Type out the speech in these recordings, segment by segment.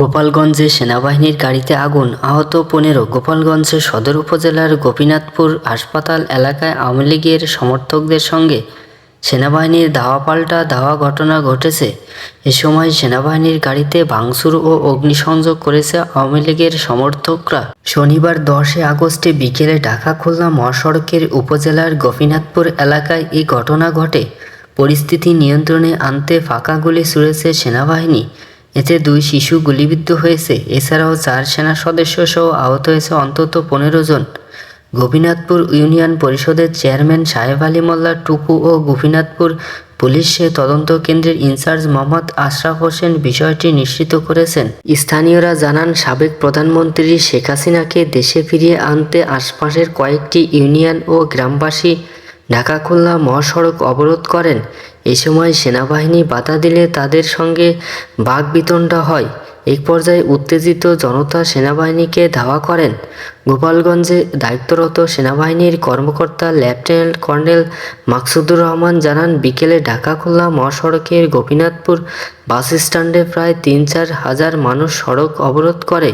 গোপালগঞ্জে সেনাবাহিনীর গাড়িতে আগুন, আহত পনেরো গোপালগঞ্জের সদর উপজেলার গোপীনাথপুর হাসপাতাল এলাকায় আওয়ামী লীগের সমর্থকদের সঙ্গে সেনাবাহিনীর ধাওয়া পাল্টা ধাওয়া ঘটনা ঘটেছে। এ সময় সেনাবাহিনীর গাড়িতে ভাঙচুর ও অগ্নিসংযোগ করেছে আওয়ামী লীগের সমর্থকরা। শনিবার দশই আগস্টে বিকেলে ঢাকা খুলনা মহাসড়কের উপজেলার গোপীনাথপুর এলাকায় এই ঘটনা ঘটে। পরিস্থিতি নিয়ন্ত্রণে আনতে ফাঁকা গুলি ছুড়েছে সেনাবাহিনী। এতে দুই শিশু গুলিবিদ্ধ হয়েছে। এছাড়াও চার সেনা সদস্য সহ আহত হয়েছে অন্তত পনেরো জন। গোপীনাথপুর ইউনিয়ন পরিষদের চেয়ারম্যান সাহেব আলী মোল্লা, টুকু ও গোপীনাথপুর পুলিশ তদন্ত কেন্দ্রের ইনচার্জ মোহাম্মদ আশরাফ হোসেন বিষয়টি নিশ্চিত করেছেন। স্থানীয়রা জানান, সাবেক প্রধানমন্ত্রী শেখ হাসিনাকে দেশে ফিরিয়ে আনতে আশপাশের কয়েকটি ইউনিয়ন ও গ্রামবাসী ঢাকা খুলনা মহাসড়ক অবরোধ করেন। এ সময় সেনাবাহিনী বাধা দিলে তাদের সঙ্গে বাগবিতণ্ডা হয়। এক পর্যায়ে উত্তেজিত জনতা সেনাবাহিনীকে ধাওয়া করেন। গোপালগঞ্জে দায়িত্বরত সেনাবাহিনীর কর্মকর্তা লেফটেন্যান্ট কর্নেল মাকসুদুর রহমান জানান, বিকেলে ঢাকা খুলনা মহাসড়কের গোপীনাথপুর বাস স্ট্যান্ডে প্রায় তিন চার হাজার মানুষ সড়ক অবরোধ করে।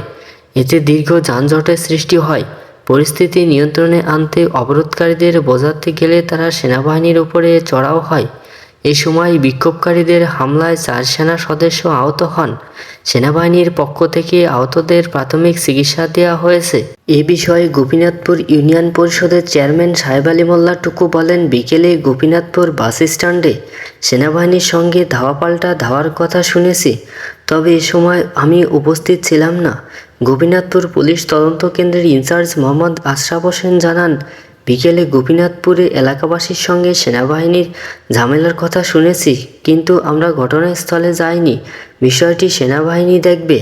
এতে দীর্ঘ যানজটের সৃষ্টি হয়। পরিস্থিতি নিয়ন্ত্রণে আনতে অবরোধকারীদের বোঝাতে গেলে তারা সেনাবাহিনীর উপরে চড়াও হয়। এ সময় বিক্ষোভকারীদের হামলায় চার সেনা সদস্য আহত হন। সেনাবাহিনীর পক্ষ থেকে আহতদের প্রাথমিক চিকিৎসা দেওয়া হয়েছে। এ বিষয়ে গোপীনাথপুর ইউনিয়ন পরিষদের চেয়ারম্যান সাহেব আলী মোল্লা টুকু বলেন, বিকেলে গোপীনাথপুর বাস স্ট্যান্ডে সেনাবাহিনীর সঙ্গে ধাওয়া পাল্টা ধাওয়ার কথা শুনেছি। তবে এ সময় আমি উপস্থিত ছিলাম না। গোপীনাথপুর পুলিশ তদন্ত কেন্দ্রের ইনচার্জ মোহাম্মদ আশরাফ হোসেন জানান বিকেলে গোপীনাথপুরে এলাকাবাসীর সঙ্গে সেনাবাহিনীর ঝামেলার কথা শুনেছি, কিন্তু আমরা ঘটনাস্থলে যাইনি। বিষয়টি সেনাবাহিনী দেখবে।